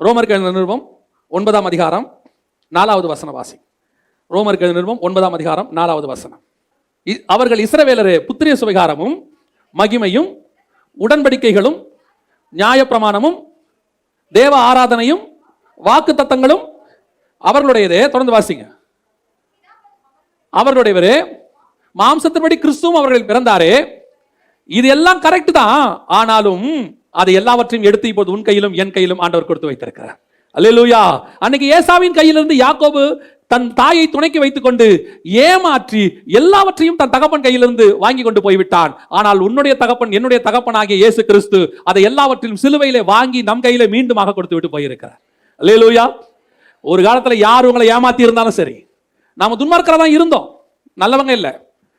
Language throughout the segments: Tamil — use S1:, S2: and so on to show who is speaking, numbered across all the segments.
S1: ரோமருக்கு எழுதின நிருபம் ஒன்பதாம் அதிகாரம் நாலாவது வசன வாசி ரோமர்கள் எழுதின நிருபம் ஒன்பதாம் அதிகாரம் நாலாவது வசனம். அவர்கள் இஸ்ரவேலரே புத்திரிய சுவிகாரமும் மகிமையும் உடன்படிக்கைகளும் நியாயப்பிரமாணமும் தேவ ஆராதனையும் வாக்கு தத்தங்களும் அவர்களுடையதே. தொடர்ந்து வாசிங்க. அவர்களுடையவரே மாம்சத்தின்படி கிறிஸ்துவும் அவர்கள் பிறந்தாரே. இது எல்லாம் கரெக்ட் தான். ஆனாலும் அதை எல்லாவற்றையும் எடுத்து இப்போது உன் கையிலும் என் கையிலும் ஆண்டவர் கொடுத்து வைத்திருக்கிறார். அல்லேலூயா. அன்னைக்கு ஏசாவின் கையிலிருந்து யாக்கோபு தன் தாயை துணைக்கு வைத்துக்கொண்டு ஏமாற்றி எல்லாவற்றையும் தன் தகப்பன் கையிலிருந்து வாங்கி கொண்டு போய்விட்டான். ஆனால் உன்னுடைய தகப்பன் என்னுடைய தகப்பனாகிய இயேசு கிறிஸ்து அதை எல்லாவற்றிலும் சிலுவையிலே வாங்கி நம் கையில மீண்டுமாக கொடுத்து விட்டு போயிருக்கிறார். அல்லேலூயா. ஒரு காலத்துல யார் உங்களை ஏமாத்தி இருந்தாலும் சரி நாம துன்மார்க்கிறதா இருந்தோம். நல்லவங்க இல்லை.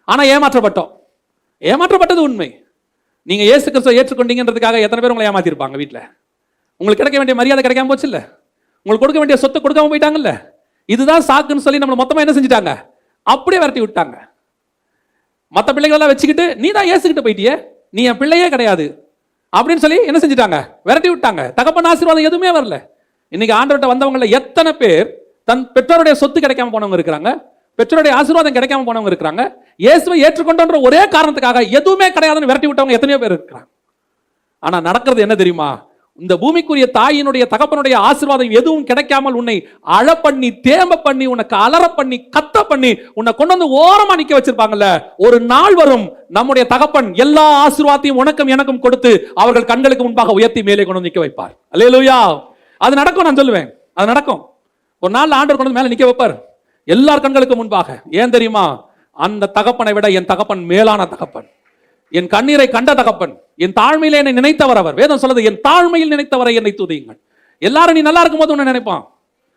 S1: ஆனா ஏமாற்றப்பட்டோம். ஏமாற்றப்பட்டது உண்மை. நீங்கள் இயேசு கிறிஸ்துவை ஏற்றுக்கொண்டீங்கன்றதுக்காக எத்தனை பேர் உங்களை ஏமாத்திருப்பாங்க வீட்டில் உங்களுக்கு கிடைக்க வேண்டிய மரியாதை கிடைக்காம போச்சு இல்லை உங்களுக்கு கொடுக்க வேண்டிய சொத்தை கொடுக்காம போயிட்டாங்கல்ல? இதுதான் சாக்குன்னு சொல்லி நம்மளை மொத்தமாக என்ன செஞ்சுட்டாங்க? அப்படியே விரட்டி விட்டாங்க. மற்ற பிள்ளைகளெல்லாம் வச்சுக்கிட்டு நீ தான் ஏசுக்கிட்டு போயிட்டியே? நீ என் பிள்ளையே கிடையாது. அப்படின்னு சொல்லி என்ன செஞ்சுட்டாங்க? விரட்டி விட்டாங்க. தகப்பன் ஆசீர்வாதம் எதுவுமே வரல. இன்னைக்கு ஆண்டவர்கிட்ட வந்தவங்கள எத்தனை பேர் தன் பெற்றோருடைய சொத்து கிடைக்காம போனவங்க இருக்கிறாங்க? பெற்றோருடைய ஆசீர்வாதம் கிடைக்காம போனவங்க இருக்கிறாங்க? இயேசுவை ஏற்றுக்கொண்டோன்ற ஒரே காரணத்துக்காக எதுவுமே கிடையாதுன்னு விரட்டி விட்டவங்க எத்தனையோ பேர் இருக்கிறாங்க. ஆனா நடக்கிறது என்ன தெரியுமா? இந்த பூமிக்குரிய தாயினுடைய தகப்பனுடைய ஆசீர்வாதம் எதுவும் கிடைக்காமல் உன்னை அழ பண்ணி தேம்ப பண்ணி உனக்கு அலற பண்ணி கத்த பண்ணி உன்னை கொண்டு வந்து ஓரமா நிக்க வச்சிருப்பாங்கல்ல? ஒரு நாள் வரும் நம்முடைய தகப்பன் எல்லா ஆசீர்வாதத்தையும் உனக்கும் எனக்கும் கொடுத்து அவர்கள் கண்களுக்கு முன்பாக உயர்த்தி மேலே கொண்டு வந்து நிக்க வைப்பார். அல்லேலூயா! அது நடக்கும் நான் சொல்லுவேன். அது நடக்கும். ஒரு நாள் ஆண்டர் கொண்டு வந்து நிக்க வைப்பார். எல்லார் கண்களுக்கு முன்பாக. ஏன் தெரியுமா? அந்த தகப்பனை விட என் தகப்பன் மேலான தகப்பன். என் கண்ணீரை கண்ட தகப்பன் என் தாழ்மையில என்னை நினைத்தவர் அவர். வேதம் சொல்லுது என் தாழ்மையில் நினைத்தவரை என்னை துதியுங்கள். எல்லாரும் நீ நல்லா இருக்கும் போது உன்னை நினைப்பான்.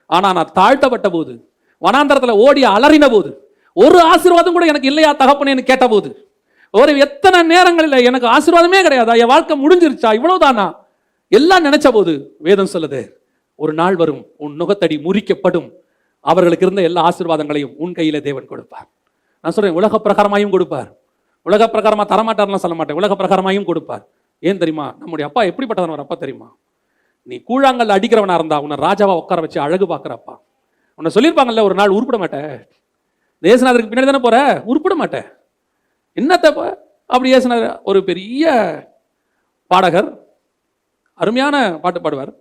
S1: ஆனா நான் தாழ்த்தப்பட்ட போது வனாந்தரத்துல ஓடி அலறின போது ஒரு ஆசீர்வாதம் கூட எனக்கு இல்லையா தகப்பனேன்னு கேட்ட போது ஒரு எத்தனை நேரங்களில் எனக்கு ஆசீர்வாதமே கிடையாதா? என் வாழ்க்கை முடிஞ்சிருச்சா? இவ்வளவுதானா? எல்லாம் நினைச்ச போது வேதம் சொல்லுது ஒரு நாள் வரும் உன் நுகத்தடி முறிக்கப்படும். அவர்களுக்கு இருந்த எல்லா ஆசீர்வாதங்களையும் உன் கையில தேவன் கொடுப்பார். நான் சொல்றேன் உலக பிரகாரமாயும் கொடுப்பார். உலக பிரகாரமாக தரமாட்டார்லாம் சொல்ல மாட்டேன். உலக பிரகாரமாயும் கொடுப்பார். ஏன் தெரியுமா? நம்முடைய அப்பா எப்படிப்பட்டவன் ஒரு அப்பா தெரியுமா? நீ கூழாங்கல் அடிக்கிறவனாக இருந்தா உன்னை ராஜாவா உட்கார வச்சு அழகு பார்க்குறப்பா உன்னை சொல்லியிருப்பாங்கல்ல ஒரு நாள் உருப்பிட மாட்டேன் ஏசுநாதருக்கு பின்னாடி தானே போற? உருப்பிட மாட்டேன் என்னத்த அப்படி ஏசுநாதர் ஒரு பெரிய பாடகர் அருமையான பாட்டு பாடுவார்.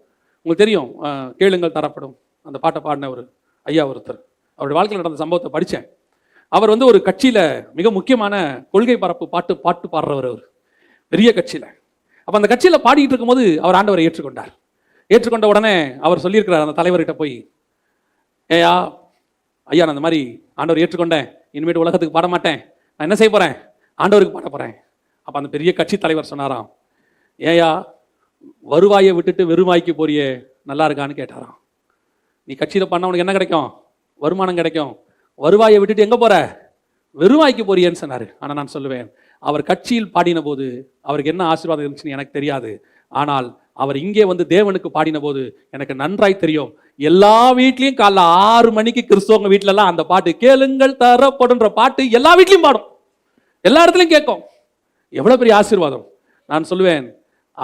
S1: உங்களுக்கு தெரியும் கேளுங்கள் தரப்படும். அந்த பாட்டை பாடின ஒரு ஐயா ஒருத்தர். அவருடைய வாழ்க்கையில் நடந்த சம்பவத்தை படித்தேன். அவர் வந்து ஒரு கட்சியில் மிக முக்கியமான கொள்கை பரப்பு பாட்டு பாட்டு பாடுறவர் அவர். பெரிய கட்சியில். அப்போ அந்த கட்சியில் பாடிட்டு இருக்கும்போது அவர் ஆண்டவரை ஏற்றுக்கொண்டார். ஏற்றுக்கொண்ட உடனே அவர் சொல்லியிருக்கிறார் அந்த தலைவர்கிட்ட போய் ஏயா ஐயா நான் அந்த மாதிரி ஆண்டவர் ஏற்றுக்கொண்டேன். இனிமேட்டு உலகத்துக்கு பாட மாட்டேன். நான் என்ன செய்ய போகிறேன் ஆண்டவருக்கு பாட போகிறேன் அப்போ அந்த பெரிய கட்சி தலைவர் சொன்னாராம். ஏயா வருவாயை விட்டுட்டு வெறுவாய்க்கு போறியே. நல்லா இருக்கான்னு கேட்டாராம். நீ கட்சியில் பண்ண உனக்கு என்ன கிடைக்கும்? வருமானம் கிடைக்கும். வருவாயை விட்டுட்டு எங்கே போற? வெறுவாய்க்கு போறியன்னு சொன்னார். ஆனால் நான் சொல்லுவேன் அவர் கட்சியில் பாடின போது அவருக்கு என்ன ஆசீர்வாதம் இருந்துச்சுன்னு எனக்கு தெரியாது. ஆனால் அவர் இங்கே வந்து தேவனுக்கு பாடின போது எனக்கு நன்றாய் தெரியும். எல்லா வீட்லேயும் காலைல ஆறு மணிக்கு கிறிஸ்தவங்க வீட்டிலலாம் அந்த பாட்டு கேளுங்கள் தரப்படுன்ற பாட்டு எல்லா வீட்லேயும் பாடும். எல்லா இடத்துலையும் கேட்கும். எவ்வளோ பெரிய ஆசீர்வாதம். நான் சொல்லுவேன்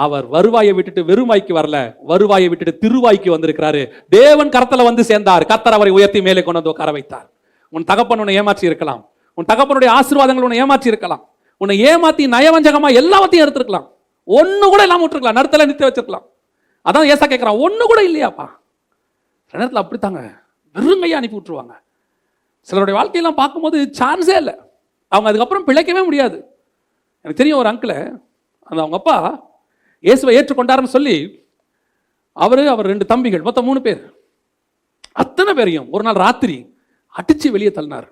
S1: அவர் வருவாயை விட்டுட்டு வெறுவாய்க்கு வரல வருவாயை விட்டுட்டு திருவாய்க்கு வந்திருக்கிறாரு. தேவன் கரத்தில் வந்து சேர்ந்தார். கத்தர் அவரை உயர்த்தி மேலே கொண்டு வந்து உட்கார வைத்தார். உன் தகப்பன் உன்னை ஏமாற்றி இருக்கலாம். உன் தகப்பனுடைய ஆசீர்வாதங்கள் உன்னை ஏமாற்றி இருக்கலாம். உன்னை ஏமாத்தி நயவஞ்சகமாக எல்லாத்தையும் எடுத்துருக்கலாம். ஒன்று கூட இல்லாமல் விட்டுருக்கலாம். நடுத்தல நிறுத்தி வச்சிருக்கலாம். அதான் ஏசா கேட்குறான் ஒன்று கூட இல்லையாப்பா. சில நேரத்தில் அப்படித்தாங்க. வெறுங்கையாக அனுப்பி விட்டுருவாங்க. சிலருடைய வாழ்க்கையெல்லாம் பார்க்கும்போது சான்ஸே இல்லை. அவங்க அதுக்கப்புறம் பிழைக்கவே முடியாது. எனக்கு தெரியும் ஒரு அங்கிளை. அந்த அவங்க அப்பா இயேசுவை ஏற்றுக்கொண்டாருன்னு சொல்லி அவர் அவர் ரெண்டு தம்பிகள் மொத்தம் மூணு பேர். அத்தனை பேரையும் ஒரு நாள் ராத்திரி அடித்து வெளியே தள்ளினார்.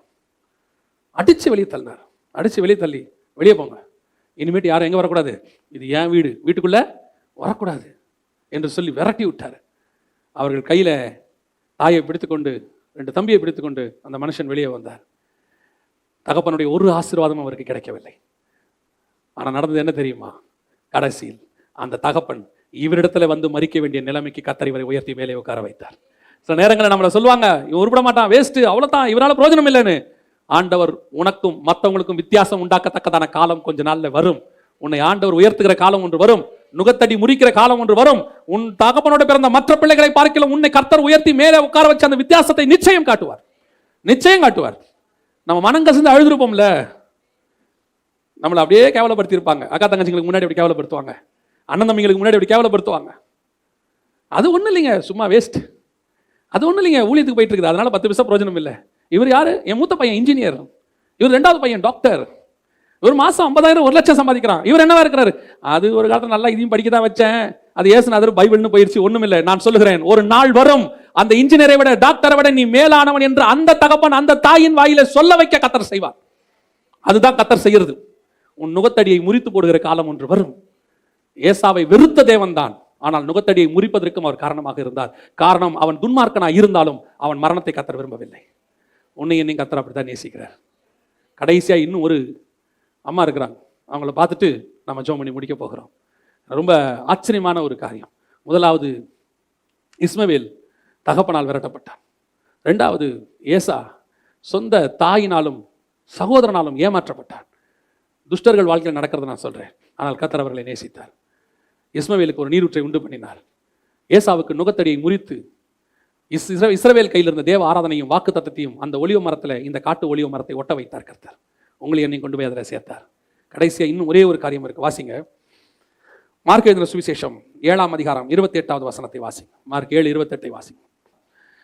S1: அடிச்சு வெளியே தள்ளினார். அடிச்சு வெளியே தள்ளி வெளியே போங்க. இனிமேட்டு யாரும் எங்கே வரக்கூடாது? இது ஏன் வீடு. வீட்டுக்குள்ளே வரக்கூடாது என்று சொல்லி விரட்டி விட்டார். அவர்கள் கையில் தாயை பிடித்துக்கொண்டு ரெண்டு தம்பியை பிடித்துக்கொண்டு அந்த மனுஷன் வெளியே வந்தார். தகப்பனுடைய ஒரு ஆசீர்வாதமும் அவருக்கு கிடைக்கவில்லை. ஆனால் நடந்தது என்ன தெரியுமா? கடைசியில் அந்த தகப்பன் இவரிடத்துல வந்து மறிக்க வேண்டிய நிலைமைக்கு கத்தர் வரை உயர்த்தி மேலே உட்கார வைத்தார். சில நேரங்களில் நம்மளை சொல்லுவாங்க இவன் உருப்பட மாட்டான் வேஸ்ட்டு அவ்வளோதான் இவரால் பிரயோஜனம் இல்லைன்னு. ஆண்டவர் உனக்கும் மற்றவங்களுக்கும் வித்தியாசம் உண்டாக்கத்தக்கதான காலம் கொஞ்ச நாளில் வரும். உன்னை ஆண்டவர் உயர்த்துகிற காலம் ஒன்று வரும். நுகத்தடி முறிக்கிற காலம் ஒன்று வரும். உன் தகப்பனோட பிறந்த மற்ற பிள்ளைகளை பார்க்கல உன்னை கர்த்தர் உயர்த்தி மேலே உட்கார வச்சு அந்த வித்தியாசத்தை நிச்சயம் காட்டுவார். நிச்சயம் காட்டுவார். நம்ம மனம் கசிந்து அழுதுருப்போம்ல. நம்மளை அப்படியே கேவலப்படுத்தியிருப்பாங்க. அக்கா தங்கச்சிங்களுக்கு முன்னாடி அப்படி கேவலப்படுத்துவாங்க. அண்ணன் தம்பிங்களுக்கு முன்னாடி அப்படி கேவலப்படுத்துவாங்க. அது ஒன்றும் இல்லைங்க. சும்மா வேஸ்ட் அது ஒன்றும் இல்லைங்க ஊழியத்துக்கு போயிட்டு இருக்குது அதனால பத்து பைசா பிரோஜனம் இல்லை. இவர் யாரு? என் மூத்த பையன் இன்ஜினியர் இவர் ரெண்டாவது பையன் டாக்டர் ஒரு மாசம் ஐம்பதாயிரம் ஒரு லட்சம் சம்பாதிக்கிறான். இவர் என்னவா இருக்கிறாரு? அது ஒரு காலத்தில் நல்லா இதையும் படிக்க தான் வச்சேன். அது ஏசுநாதர் பைபிள்னு போயிருச்சு ஒன்றும் இல்லை. நான் சொல்லுகிறேன் ஒரு நாள் வரும் அந்த இன்ஜினியரை விட டாக்டரை விட நீ மேலானவன் என்று அந்த தகப்பன் அந்த தாயின் வாயில சொல்ல வைக்க கத்தர் செய்வார். அதுதான் கத்தர் செய்யறது. உன் நுகத்தடியை முறித்து போடுகிற காலம் ஒன்று வரும். ஏசாவை வெறுத்த தேவன் தான். ஆனால் நுகத்தடியை முறிப்பதற்கும் அவர் காரணமாக இருந்தார். காரணம் அவன் துன்மார்க்கனாக இருந்தாலும் அவன் மரணத்தை கத்தர விரும்பவில்லை. உன்னை என்னையும் கத்தர் அப்படித்தான் நேசிக்கிறார். கடைசியா இன்னும் ஒரு அம்மா இருக்கிறாங்க. அவங்கள பார்த்துட்டு நம்ம ஜோம் பண்ணி முடிக்க போகிறோம். ரொம்ப ஆச்சரியமான ஒரு காரியம். முதலாவது இஸ்மவேல் தகப்பனால் விரட்டப்பட்டான். ரெண்டாவது ஏசா சொந்த தாயினாலும் சகோதரனாலும் ஏமாற்றப்பட்டான். துஷ்டர்கள் வாழ்க்கையில் நடக்கிறத நான் சொல்றேன். ஆனால் கத்தர் அவர்களை நேசித்தார். இஸ்மவேலுக்கு ஒரு நீரூற்றை உண்டு பண்ணினார். ஏசாவுக்கு நுகத்தடியை முறித்து இஸ் இஸ்ர- இஸ்ரவேல் கையில் இருந்த தேவ ஆராதனையும் வாக்கு தத்தத்தையும் அந்த ஒளிவ மரத்தில் இந்த காட்டு ஒளிவ மரத்தை ஒட்ட வைத்தார் கர்த்தர். உங்களை என்னை கொண்டு போய் அதில் சேர்த்தார். கடைசியாக இன்னும் ஒரே ஒரு காரியம் இருக்கு. வாசிங்க. மார்க் எழுதின சுவிசேஷம் ஏழாம் அதிகாரம் இருபத்தி எட்டாவது வசனத்தை வாசிங்க. மார்க் ஏழு இருபத்தெட்டை வாசிங்க.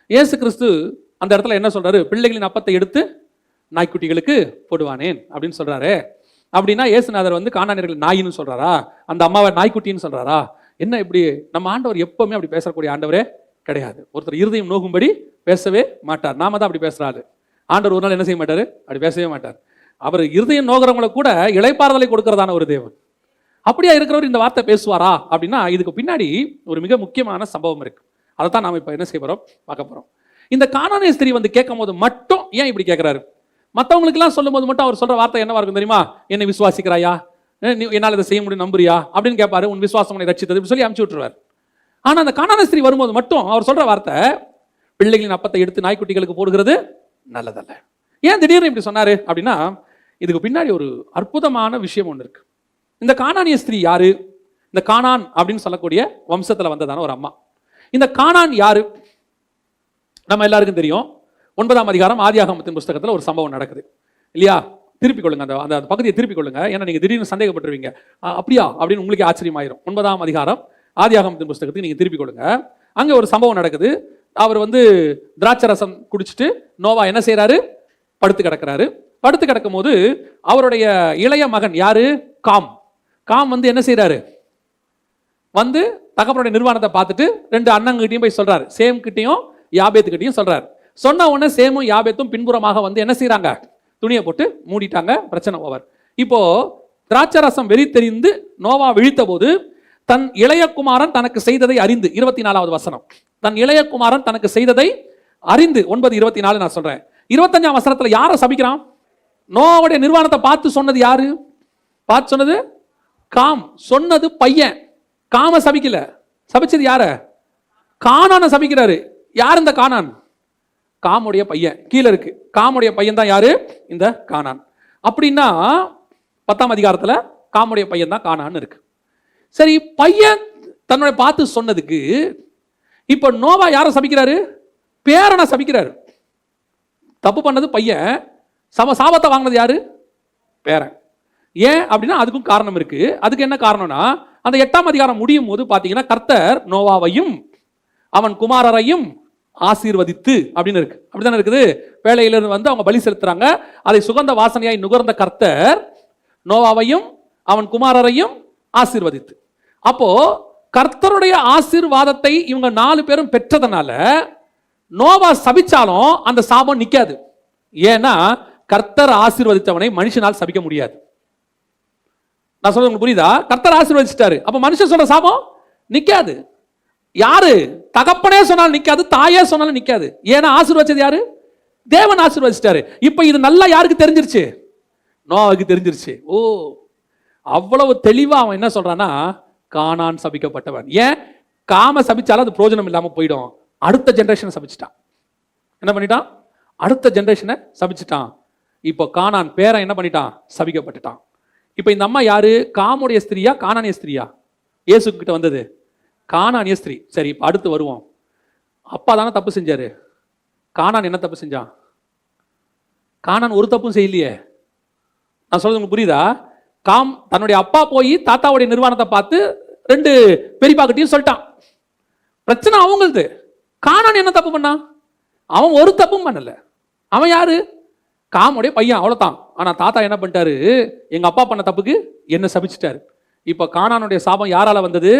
S1: இயேசு கிறிஸ்து அந்த இடத்துல என்ன சொல்றாரு? பிள்ளைகளின் அப்பத்தை எடுத்து நாய்க்குட்டிகளுக்கு போடுவானேன் அப்படின்னு சொல்றாரு. அப்படின்னா இயேசுநாதர் வந்து காணானியர்கள் நாயின்னு சொல்றாரா? அந்த அம்மாவை நாய்க்குட்டின்னு சொல்றாரா? என்ன இப்படி நம்ம ஆண்டவர் எப்பவுமே அப்படி பேசக்கூடிய ஆண்டவரே கிடையாது. ஒருத்தர் இருதயம் நோகும்படி பேசவே மாட்டார். நாம தான் அப்படி பேசுறாரு. ஆண்டவர் ஒரு நாள் என்ன செய்ய மாட்டார்? அப்படி பேசவே மாட்டார். அவர் இருதயம் நோகிறவங்களை கூட இளைப்பாறுதலை கொடுக்கறதான ஒரு தேவன். அப்படியா இருக்கிறவர் இந்த வார்த்தை பேசுவாரா? அப்படின்னா இதுக்கு பின்னாடி ஒரு மிக முக்கியமான சம்பவம் இருக்கு. அதை தான் நாம இப்போ என்ன செய்ய போறோம்? பார்க்க போறோம். இந்த காணானிய ஸ்திரீ வந்து கேட்கும் போது மட்டும் ஏன் இப்படி கேட்கிறாரு மற்றவங்களுக்குலாம் சொல்லும்போது மட்டும் அவர் சொல்கிற வார்த்தை என்னவா இருக்கும் தெரியுமா? என்னை விசுவாசிக்கிறாயா? நீ என்னால் இதை செய்ய முடியும் நம்புறியா? அப்படின்னு கேட்பாரு. உன் விசுவாசம் உன்னை ரச்சித்தது சொல்லி அமுச்சு விட்டுருவார். ஆனால் அந்த காணானிய ஸ்திரீ வரும்போது மட்டும் அவர் சொல்கிற வார்த்தை பிள்ளைகளின் அப்பத்தை எடுத்து நாய்க்குட்டிகளுக்கு போடுகிறது நல்லதல்ல. ஏன் திடீர்னு இப்படி சொன்னார் அப்படின்னா இதுக்கு பின்னாடி ஒரு அற்புதமான விஷயம் ஒன்று இருக்கு. இந்த காணானிய ஸ்திரீ யாரு? இந்த காணான் அப்படின்னு சொல்லக்கூடிய வம்சத்தில் வந்ததான ஒரு அம்மா. இந்த காணான் யாரு? நம்ம எல்லாருக்கும் தெரியும். ஒன்பதாம் அதிகாரம் ஆதியாகமத்தின் புஸ்தகத்தில் ஒரு சம்பவம் நடக்குது. இல்லையா? திருப்பிக் கொள்ளுங்க. அந்த அந்த பகுதியை திருப்பிக் கொள்ளுங்க. ஏன்னா நீங்க திடீர்னு சந்தேகப்பட்டுருவீங்க. அப்படியா? அப்படின்னு உங்களுக்கு ஆச்சரியமாயிரும். ஒன்பதாம் அதிகாரம் ஆதியாகமத்தின் புஸ்தகத்துக்கு நீங்க திருப்பிக் கொள்ளுங்க. அங்க ஒரு சம்பவம் நடக்குது. அவர் வந்து திராட்சை ரசம் குடிச்சிட்டு நோவா என்ன செய்கிறாரு படுத்து கிடக்குறாரு. படுத்து கிடக்கும் போது அவருடைய இளைய மகன் யாரு? காம். காம் வந்து என்ன செய்கிறாரு வந்து தகப்பனுடைய நிர்வாணத்தை பார்த்துட்டு ரெண்டு அண்ணங்கிட்டையும் போய் சொல்றாரு. சேம் கிட்டையும் யாபேத்துக்கிட்டையும் சொல்றாரு. சொன்ன உடனே சேமும் யாபேத்தும் பின்புறமாக வந்து என்ன செய்கிறாங்க துணியை போட்டு மூடிட்டாங்க பிரச்சனை ஓவர் இப்போ திராட்சை ரசம் வெறி தெரிந்து நோவா விழித்த போது தன் இளையகுமாரன் தனக்கு செய்ததை அறிந்து இருபத்தி நாலாவது வசனம். தன் இளையகுமாரன் தனக்கு செய்ததை அறிந்து ஒன்பது இருபத்தி நாலு நான் சொல்றேன். இருபத்தஞ்சாம் வசனத்தில் யாரை சபிக்கிறான்? நோவாவுடைய நிர்வாணத்தை பார்த்து சொன்னது யாரு? பார்த்து சொன்னது காம். சொன்னது பையன். காம சபிக்கல. சபிச்சது யார? கானான சபிக்கிறாரு. யார் இந்த கானான்? காமுடைய பையன் கீழே இருக்கு. காமுடைய பையன் தான் யாரு? இந்த கானான் அப்படின்னா பத்தாம் அதிகாரத்துல காமுடைய பையன் தான் கானான்னு இருக்கு. சரி பையன் தன்னுடைய பார்த்து சொன்னதுக்கு இப்போ நோவா யாரை சபிக்கிறாரு? பேரனை சபிக்கிறாரு. தப்பு பண்ணது பையன். சம சாபத்தை வாங்கினது யாரு? பேரன். ஏன் அப்படின்னா அதுக்கும் காரணம் இருக்கு. அதுக்கு என்ன காரணம்னா அந்த எட்டாம் அதிகாரம் முடியும் போது பார்த்தீங்கன்னா கர்த்தர் நோவாவையும் அவன் குமாரரையும் ஆசீர்வதித்து அப்படின்னு இருக்கு. அப்படிதானே இருக்குது? வேலையிலிருந்து வந்து அவங்க பலி செலுத்துறாங்க. அதை சுகந்த வாசனையாய் நுகர்ந்த கர்த்தர் நோவாவையும் அவன் குமாரரையும் ஆசீர்வதித்து. அப்போ கர்த்தருடைய ஆசீர்வாதத்தை இவங்க நாலு பேரும் பெற்றதுனால நோவா சபிச்சாலும் அந்த சாபம் நிற்காது ஏன்னா கர்த்தர் ஆசீர்வதித்தவனை மனுஷனால் சபிக்க முடியாது. நான் சொல்றது உங்களுக்கு புரியுதா? கர்த்தர் ஆசீர்வதிச்சிட்டாரு. அப்ப மனுஷன் சொல்ற சாபம் நிற்காது யாரு? தகப்பனே சொன்னாலும் நிற்காது தாயே சொன்னாலும் நிற்காது ஏன்னா ஆசீர்வச்சது யாரு? தேவன் ஆசீர்வதிச்சிட்டாரு இப்போ இது நல்லா யாருக்கு தெரிஞ்சிருச்சு? நோவாவுக்கு தெரிஞ்சிருச்சு. ஓ அவ்வளவு தெளிவாக அவன் என்ன சொல்றான்னா காணான் சபிக்கப்பட்டவன். ஏன்? காம சபிச்சாலும் அது பிரயோஜனம் இல்லாமல் போயிடும். அடுத்த ஜென்ரேஷனை சபிச்சிட்டான். என்ன பண்ணிட்டான்? அடுத்த ஜென்ரேஷனை சபிச்சிட்டான். இப்போ காணான் பேரன் என்ன பண்ணிட்டான்? சபிக்கப்பட்டுட்டான். இப்போ இந்த அம்மா யாரு? காமுடைய ஸ்திரியா காணானிய ஸ்திரியா? இயேசு கிட்ட வந்தது. கானானிய ஸ்திரீ. சரி இப்போ அடுத்து வருவோம். அப்பா தானே தப்பு செஞ்சாரு? கானான் என்ன தப்பு செஞ்சான்? கானான் ஒரு தப்பும் செய்யலையே. நான் சொல்றது உங்களுக்கு புரியுதா? காம் தன்னுடைய அப்பா போய் தாத்தாவுடைய நிர்வாணத்தை பார்த்து ரெண்டு பெரியப்பாக்கிட்டையும் சொல்லிட்டான். பிரச்சனை அவங்களுது. கானான் என்ன தப்பு பண்ணான்? அவன் ஒரு தப்பும் பண்ணல. அவன் யாரு? காமுடைய பையன் அவ்வளோதான் ஆனால் தாத்தா என்ன பண்ணிட்டாரு? எங்கள் அப்பா பண்ண தப்புக்கு என்ன சபிச்சிட்டாரு? இப்போ கானானுடைய சாபம் யாரால வந்தது?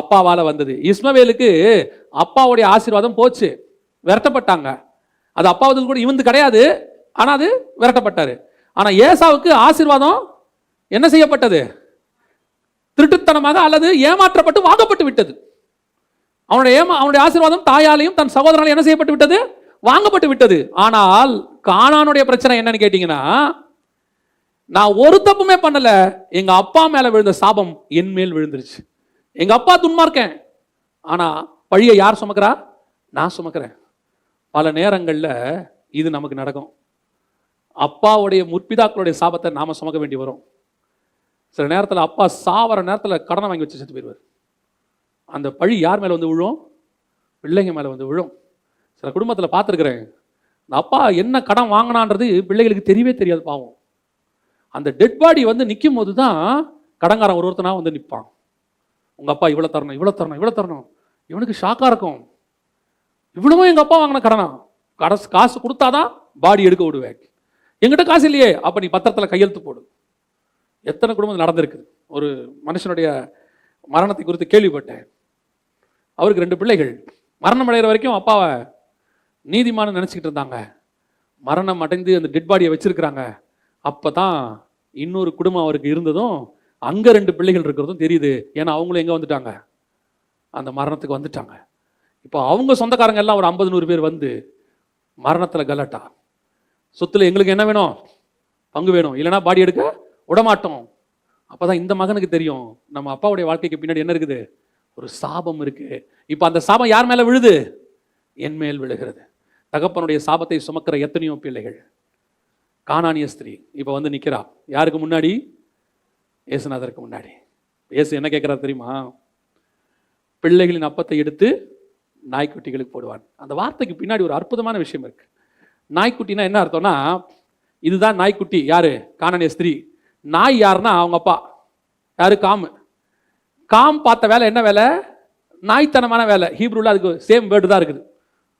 S1: அப்பாவால் வந்தது. இஸ்மவேலுக்கு அப்பாவுடைய ஆசீர்வாதம் போச்சு. விரட்டப்பட்டாங்க. அது அப்பாவது கூட இவந்து கிடையாது. ஆனால் அது விரட்டப்பட்டார். ஆனால் ஏசாவுக்கு ஆசீர்வாதம் என்ன செய்யப்பட்டது? திருட்டுத்தனமாக அல்லது ஏமாற்றப்பட்டு வாங்கப்பட்டு விட்டது. அவனுடைய ஏமா அவனுடைய ஆசீர்வாதம் தாயாலையும் தன் சகோதரனாலையும் என்ன செய்யப்பட்டு விட்டது? வாங்கப்பட்டு விட்டது. ஆனால் காணானுடைய பிரச்சனை என்னன்னு கேட்டிங்கன்னா நான் ஒரு தப்புமே பண்ணலை. எங்கள் அப்பா மேலே விழுந்த சாபம் என் மேல் விழுந்துருச்சு. எங்க அப்பா துன்மார்க்கேன் ஆனா பழியை யார் சுமக்கிறா? நான் சுமக்கிறேன். பல நேரங்களில் இது நமக்கு நடக்கும். அப்பாவுடைய முற்பிதாக்களுடைய சாபத்தை நாம சுமக்க வேண்டி வரும். சில நேரத்தில் அப்பா சாவர நேரத்தில் கடனை வாங்கி வச்சு செத்து போயிடுவார் அந்த பழி யார் மேலே வந்து விழும்? பிள்ளைங்க மேலே வந்து விழும். சில குடும்பத்தில் பார்த்துருக்குறேன். இந்த அப்பா என்ன கடன் வாங்கினான்றது பிள்ளைகளுக்கு தெரியவே தெரியாது பாவம். அந்த டெட் பாடி வந்து நிற்கும் போது தான் கடங்காரன் ஒரு ஒருத்தனாக வந்து நிற்பான் உங்கள் அப்பா இவ்வளோ தரணும் இவ்வளோ தரணும் இவ்வளோ தரணும். இவனுக்கு ஷாக்காக இருக்கும். இவ்வளவும் எங்கள் அப்பா வாங்கின கடனா? கடைசி காசு கொடுத்தாதான் பாடி எடுக்க விடுவேன். எங்கிட்ட காசு இல்லையே அப்போ நீ பத்திரத்தில் கையெழுத்து போடு. எத்தனை குடும்பம் நடந்திருக்குது ஒரு மனுஷனுடைய மரணத்தை குறித்து கேள்விப்பட்டேன். அவருக்கு ரெண்டு பிள்ளைகள். மரணம் அடைகிற வரைக்கும் அப்பாவை நீதிமான்னு நினச்சிக்கிட்டு இருந்தாங்க. மரணம் அடைந்து அந்த டெட் பாடியை வச்சிருக்கிறாங்க. அப்போ தான் இன்னொரு குடும்பம் அவருக்கு இருந்ததும் அங்கே ரெண்டு பிள்ளைகள் இருக்கிறதும் தெரியுது. ஏன்னா அவங்களும் எங்கே வந்துட்டாங்க? அந்த மரணத்துக்கு வந்துட்டாங்க. இப்போ அவங்க சொந்தக்காரங்க எல்லாம் ஒரு ஐம்பது நூறு பேர் வந்து மரணத்தில் கலாட்டா. சொத்தில் எங்களுக்கு என்ன வேணும்? பங்கு வேணும். இல்லைன்னா பாடி எடுக்க விடமாட்டோம். அப்போ தான் இந்த மகனுக்கு தெரியும். நம்ம அப்பாவுடைய வாழ்க்கைக்கு பின்னாடி என்ன இருக்குது? ஒரு சாபம் இருக்குது இப்போ அந்த சாபம் யார் மேலே விழுது? என் மேல் விழுகிறது. தகப்பனுடைய சாபத்தை சுமக்கிற எத்தனையோ பிள்ளைகள்? காணானிய ஸ்திரீ. இப்போ வந்து நிற்கிறா யாருக்கு முன்னாடி? இயேசுநாதருக்கு முன்னாடி. இயேசு என்ன கேட்கிறார் தெரியுமா? பிள்ளைகளின் அப்பத்தை எடுத்து நாய்க்குட்டிகளுக்கு போடுவான். அந்த வார்த்தைக்கு பின்னாடி ஒரு அற்புதமான விஷயம் இருக்கு. நாய்க்குட்டினா என்ன அர்த்தம்னா இதுதான் நாய்க்குட்டி. யாரு? காணனிய ஸ்திரீ. நாய் யாருன்னா அவங்க அப்பா. யாரு? காமு. காம் பார்த்த வேலை என்ன வேலை? நாய்த்தனமான வேலை. ஹீப்ரூவில் அதுக்கு சேம் வேர்டு தான் இருக்குது.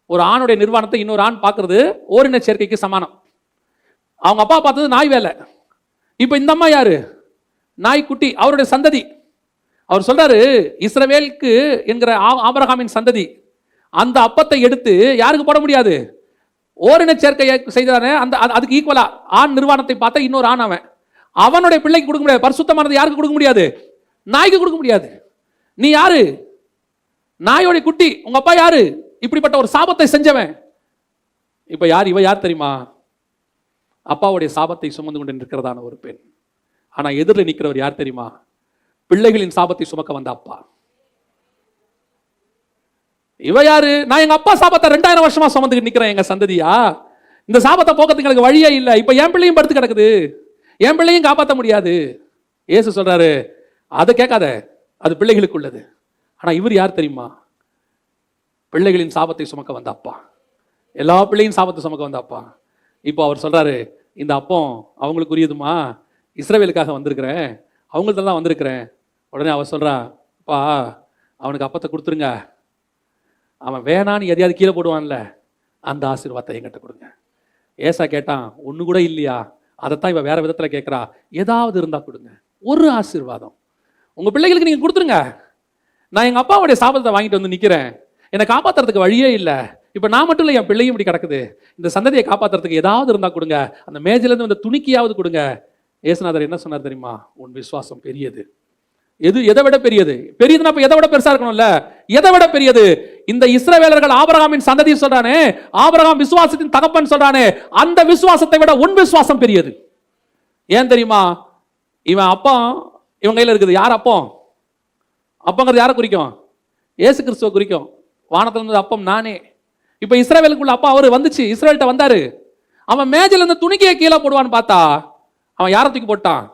S1: ஒரு ஆணுடைய நிர்வாணத்தை இன்னொரு ஆண் பார்க்கறது ஓரின சேர்க்கைக்கு சமானம். அவங்க அப்பா பார்த்தது நாய் வேலை. இப்போ இந்த அம்மா யாரு? நாய்க்குட்டி அவருடைய சந்ததி. அவர் சொல்றாரு இஸ்ரவேலுக்கு என்கிற ஆபரகாமின் சந்ததி. அந்த அப்பத்தை எடுத்து யாருக்கு போட முடியாது? ஓரின சேர்க்கை செய்தானே அந்த அது- அதுக்கு ஈக்குவலா ஆண் நிர்வாணத்தை பார்த்தா இன்னொரு ஆண் அவன். அவனுடைய பிள்ளைக்கு கொடுக்க முடியாது. பரிசுத்தமானது யாருக்கு கொடுக்க முடியாது? நாய்க்கு கொடுக்க முடியாது. நீ யாரு? நாயோடைய குட்டி. உங்க அப்பா யாரு? இப்படிப்பட்ட ஒரு சாபத்தை செஞ்சவன். இப்ப யார்? இவ யார் தெரியுமா? அப்பாவுடைய சாபத்தை சுமந்து கொண்டு நிற்கிறதான ஒரு பெண். ஆனால் எதிரில் நிற்கிறவர் யார் தெரியுமா? பிள்ளைகளின் சாபத்தை சுமக்க வந்த அப்பா. இவ யாரு? நான் எங்க அப்பா சாபத்தை ரெண்டாயிரம் வருஷமா சுமந்துக்கிட்டு நிற்கிறேன் எங்க சந்ததியா. இந்த சாபத்தை போக்கத்துக்கு எனக்கு வழியே இல்லை. இப்போ என் பிள்ளையும் படுத்து கிடக்குது. என் பிள்ளையும் காப்பாற்ற முடியாது. இயேசு சொல்றாரு அதை கேட்காத அது பிள்ளைகளுக்கு உள்ளது ஆனால் இவர் யார் தெரியுமா? பிள்ளைகளின் சாபத்தை சுமக்க வந்த அப்பா. எல்லா பிள்ளையும் சாபத்தை சுமக்க வந்த அப்பா. இப்போ அவர் சொல்றாரு இந்த அப்பம் அவங்களுக்கு உரியதுமா இஸ்ரவேலுக்காக வந்திருக்கிறேன். அவங்கள்ட்ட தான் வந்திருக்கிறேன். உடனே அவர் சொல்றா அப்பா அவனுக்கு அப்பத்தை கொடுத்துருங்க. அவன் வேணான்னு எதையாவது கீழே போடுவான்ல அந்த ஆசீர்வாதத்தை எங்கிட்ட கொடுங்க. ஏசா கேட்டான் ஒன்று கூட இல்லையா? அதைத்தான் இவன் வேற விதத்தில் கேட்குறா. ஏதாவது இருந்தால் கொடுங்க. ஒரு ஆசீர்வாதம். உங்கள் பிள்ளைகளுக்கு நீங்கள் கொடுத்துருங்க. நான் எங்கள் அப்பாவுடைய சாபத்தை வாங்கிட்டு வந்து நிற்கிறேன் என்னை காப்பாத்துறதுக்கு வழியே இல்லை. இப்போ நான் மட்டும் இல்லை என் பிள்ளையும் இப்படி கிடக்குது. இந்த சந்ததியை காப்பாத்துறதுக்கு ஏதாவது இருந்தால் கொடுங்க. அந்த மேஜிலேருந்து வந்த துணிக்கியாவது கொடுங்க. ஏசுநாதர் என்ன சொன்னார் தெரியுமா? உன் விசுவாசம் பெரியது. எது எதை விட பெரியது? பெரியதுன்னா அப்ப எதை விட பெருசா இருக்கணும்ல? எதை விட பெரியது? இந்த இஸ்ரவேலர்கள் ஆபரகாமின் சந்ததி சொல்றானே ஆபரகாம் விசுவாசத்தின் தகப்பன் சொல்றானே அந்த விசுவாசத்தை விட உன் விசுவாசம் பெரியது. ஏன் தெரியுமா? இவன் அப்பா இவன் கையில் இருக்குது. யார் அப்பம் அப்பங்கிறது யாரை குறிக்கும்? ஏசு கிறிஸ்துவ குறிக்கும். வானத்தில் இருந்தது அப்பம் நானே. இப்போ இஸ்ரவேலுக்குள்ள அப்பா அவர் வந்துச்சு. இஸ்ரேல்கிட்ட வந்தாரு. அவன் மேஜில் இருந்து துணிக்கையை கீழே போடுவான்னு பார்த்தா அவன் யாரை தூக்கி போட்டான்?